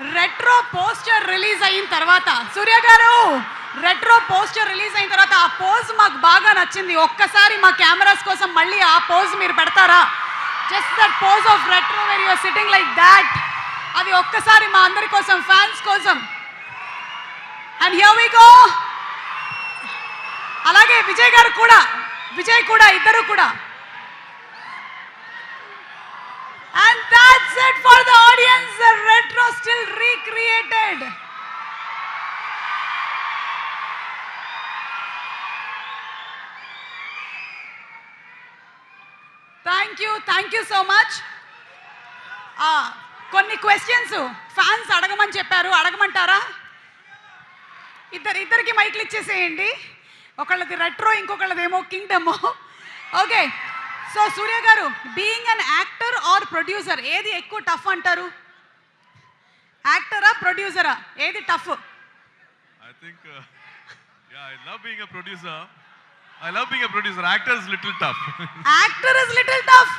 Retro poster release అయిన తర్వాత సూర్య గారు రెట్రో పోస్టర్ రిలీజ్ అయిన తర్వాత ఆ పోజ్ మాకు బాగా నచ్చింది. ఒక్కసారి మా కెమెరాస్ కోసం మళ్ళీ ఆ పోజ్ మీరు పెడతారా? Just that pose of Retro where you're sitting like that అది ఒక్కసారి మా అందరి కోసం ఫ్యాన్స్ కోసం. అండ్ హియర్ వి గో అలాగే విజయ్ గారు కూడా విజయ్ కూడా ఇద్దరు కూడా. Still recreated. Thank you thank you so much కొన్ని క్వశ్చన్స్ ఫ్యాన్స్ అడగమని చెప్పారు. అడగమంటారా? ఇద్దరు ఇద్దరికి మైక్లు ఇచ్చేసేయండి. ఒకళ్ళది రెట్రో ఇంకొకళ్ళదేమో Kingdom okay so Suriya garu being an actor or producer ఏది ఎక్కువ టఫ్ అంటారు? యాక్టరా ప్రొడ్యూసరా? ఏది tough? Think, uh, yeah, I love being a producer. I love being a producer. Actor is little tough. Actor is little tough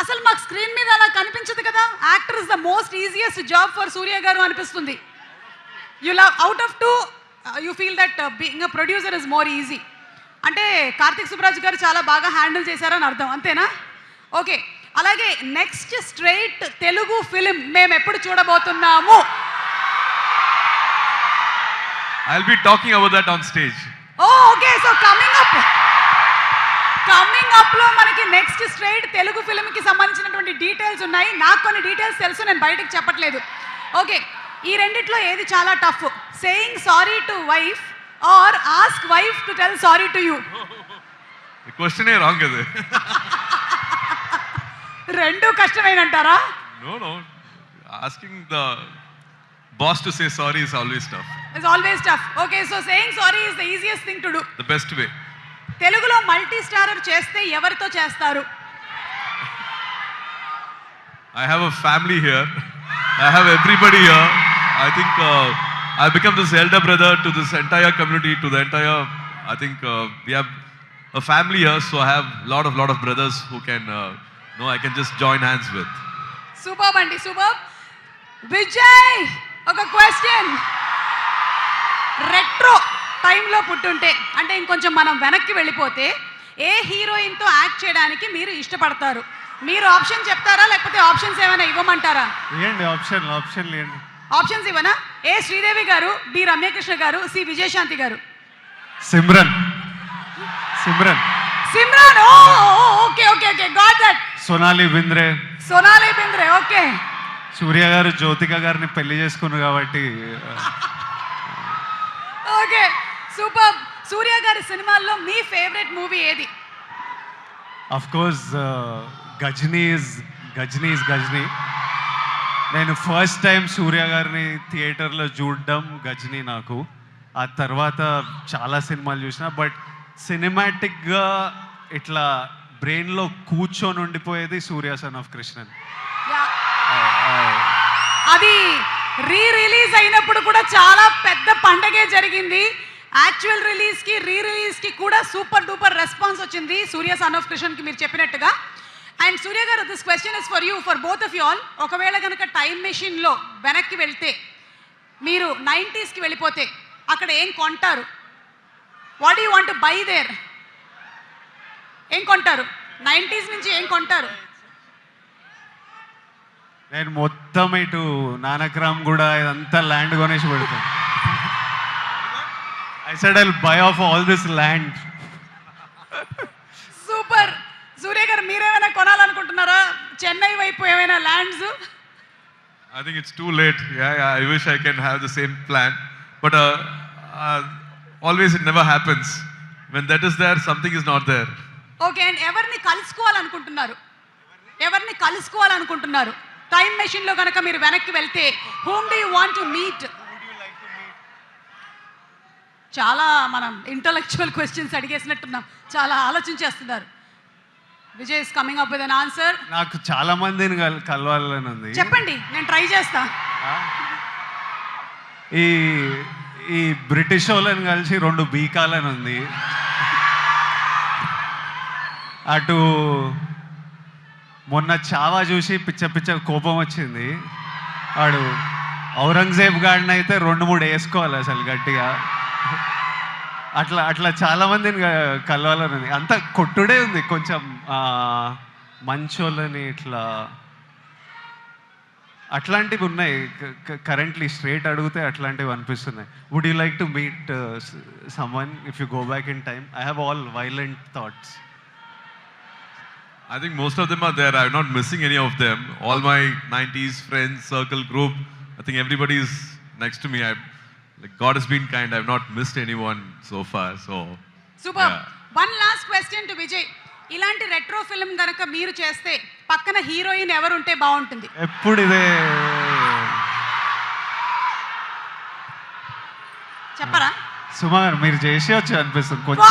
అసలు మాకు స్క్రీన్ మీద అలా కనిపించదు కదా? Actor is the most easiest job for Surya garu అనిపిస్తుంది. You love out of two you feel that being a producer is more easy అంటే కార్తిక్ సుబ్రాజ్ గారు చాలా బాగా హ్యాండిల్ చేశారని అర్థం. అంతేనా? ఓకే అలాగే నెక్స్ట్ స్ట్రైట్ తెలుగు ఫిలిం మేము ఎప్పుడు చూడబోతున్నాము I'll be talking about that on stage. Oh okay so coming up coming అప్లో మనకి నెక్స్ట్ స్ట్రైట్ తెలుగు ఫిల్మ్కి సంబంధించినటువంటి డీటెయిల్స్ ఉన్నాయి నాకు కొన్ని డీటెయిల్స్ తెలుసు నేను బయటకు చెప్పట్లేదు ఓకే ఈ రెండిట్లో ఏది చాలా tough saying sorry to wife or ask wife to tell sorry to you wrong. Is it? రెండు కష్టమేనంటారా no, no. Asking the boss to say sorry is always tough. It's always tough okay so saying sorry is the easiest thing to do The best way. తెలుగులో multi starrer చేస్తే ఎవరితో చేస్తారు I have a family here. I have everybody here. I think uh, I've become this elder brother to this entire community, to the entire. I think uh, we have a family here, so I have a lot of lot of brothers who can, uh, no, I can just join hands with. Super అండి super Vijay ఒక question retro టైంలో పుట్టుంటే అంటే ఇంకొంచెం మనం వెనక్కి వెళ్ళిపోతే ఏ హీరోయిన్తో act చేయడానికి మీరు ఇష్టపడతారు? మీరు ఆప్షన్ చెప్తారా లేకపోతే ఆప్షన్స్ ఏమైనా ఇవ్వమంటారా? ఇవ్వండి ఆప్షన్ ఆప్షన్ ఇవ్వండి ఆప్షన్స్ ఇవ్వనా? ఏ శ్రీదేవి గారు బి రమ్యకృష్ణ గారు C Vijayashanti garu? Simran Simran Simran oh okay okay okay got that Sonali Bendre. Sonali Bendre okay. Surya garu Jyothika గారిని పెళ్ళి చేసుకున్నారు కాబట్టి ఓకే. సూపర్. సూర్య గారి సినిమాల్లో మీ ఫేవరెట్ మూవీ ఏది? Of course Ghajini is Ghajini is Ghajini. నేను first time సూర్య గారిని థియేటర్లో చూడడం గజనీ నాకు. ఆ తర్వాత చాలా సినిమాలు చూసిన బట్ సినిమాటిక్గా ఇట్లా బ్రెయిన్లో కూర్చొని ఉండిపోయేది సూర్య సన్ ఆఫ్ కృష్ణన్. అది రీ రిలీజ్ అయినప్పుడు కూడా చాలా పెద్ద పండగే జరిగింది. యాక్చువల్ రిలీజ్కి రీ రిలీజ్కి కూడా సూపర్ డూపర్ రెస్పాన్స్ వచ్చింది సూర్య సన్ ఆఫ్ కృష్ణన్కి మీరు చెప్పినట్టుగా. And Surya garu this question is for you for both of you all ఒకవేళ కనుక టైం మెషిన్లో వెనక్కి వెళ్తే మీరు నైంటీస్కి వెళ్ళిపోతే అక్కడ ఏం కొంటారు? What you want buy there ఏం కొంటారు? నైంటీస్ నుంచి ఏం కొంటారు? నేను మొత్తం ఇటు నానక్రామ్ కూడా ఇదంతా ల్యాండ్ కొనేసి పెడతాను I said I buy of all this land super! Surya garu మీరేమైనా కొనాలనుకుంటున్నారా? చెన్నై వైపు ఏమైనా lands I think it's too late I wish I can have the same plan but always it never happens when that is there something is not there okay and ఎవరిని కలుసుకోవాలనుకుంటున్నారు? ఎవరిని కలుసుకోవాలనుకుంటున్నారు? Time మెషిన్లో కనుక మీరు వెనక్కి వెళ్తే whom do you want to meet చాలా మనం ఇంటలెక్చువల్ క్వశ్చన్స్ అడిగేసినట్టున్నాం. చాలా ఆలోచించేస్తున్నారు. Vijay is coming up with an answer నాకు చాలా మందిని కల్ కలవాలని ఉంది. చెప్పండి నేను ట్రై చేస్తా. ఈ ఈ బ్రిటిష్ వాళ్ళని కలిసి రెండు బీకాలని ఉంది. అటు మొన్న చావా చూసి పిచ్చ పిచ్చ కోపం వచ్చింది. వాడు ఔరంగజేబ్ గాడిని అయితే రెండు మూడు వేసుకోవాలి అసలు గట్టిగా. అట్లా అట్లా చాలామందిని కలవాలని ఉంది. అంత కొట్టుడే ఉంది కొంచెం మంచోళ్ళని ఇట్లా. అట్లాంటివి ఉన్నాయి. కరెంట్లీ స్ట్రేట్ అడిగితే అట్లాంటివి అనిపిస్తున్నాయి. Would you like to meet someone if you go back in time I have all violent thoughts I think most of them are there. I'm not missing any of them. All my 90s friends, circle, group, I think everybody is next to me. I, like God has been kind. I've not missed anyone so far. So super Yeah. One last question to Vijay ఇలాంటి retro film గనక మీరు చేస్తే పక్కన heroine ఎవరు ఉంటే బాగుంటుంది ఎప్పుడు ఇదే చెప్పరా సుమా గారు మీరు చేసేయచ్చు అనిపిస్తుంది కొంచెం.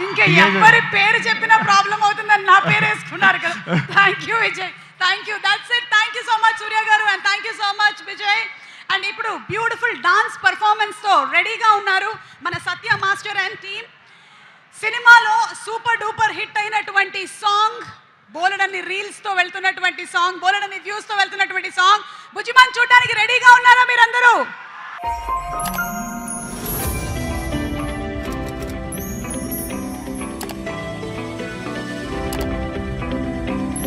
ఇంకా. ఎవరి పేరు చెప్పినా ప్రాబ్లం అవుతుందని నా పేరు వేసుకున్నారు కదా. Thank you Vijay thank you that's it thank you so much Surya garu and thank you so much Vijay and ఇప్పుడు బ్యూటిఫుల్ డాన్స్ పర్ఫార్మెన్స్తో రెడీగా ఉన్నారు మన సత్య మాస్టర్ అండ్ టీమ్ సినిమాలో సూపర్ డూపర్ హిట్ అయినటువంటి సాంగ్ బోలెడన్ని రీల్స్తో వెళ్తున్నటువంటి సాంగ్ బోలెడన్ని వ్యూస్తో వెళ్తున్నటువంటి సాంగ్ బుజ్జిమాన్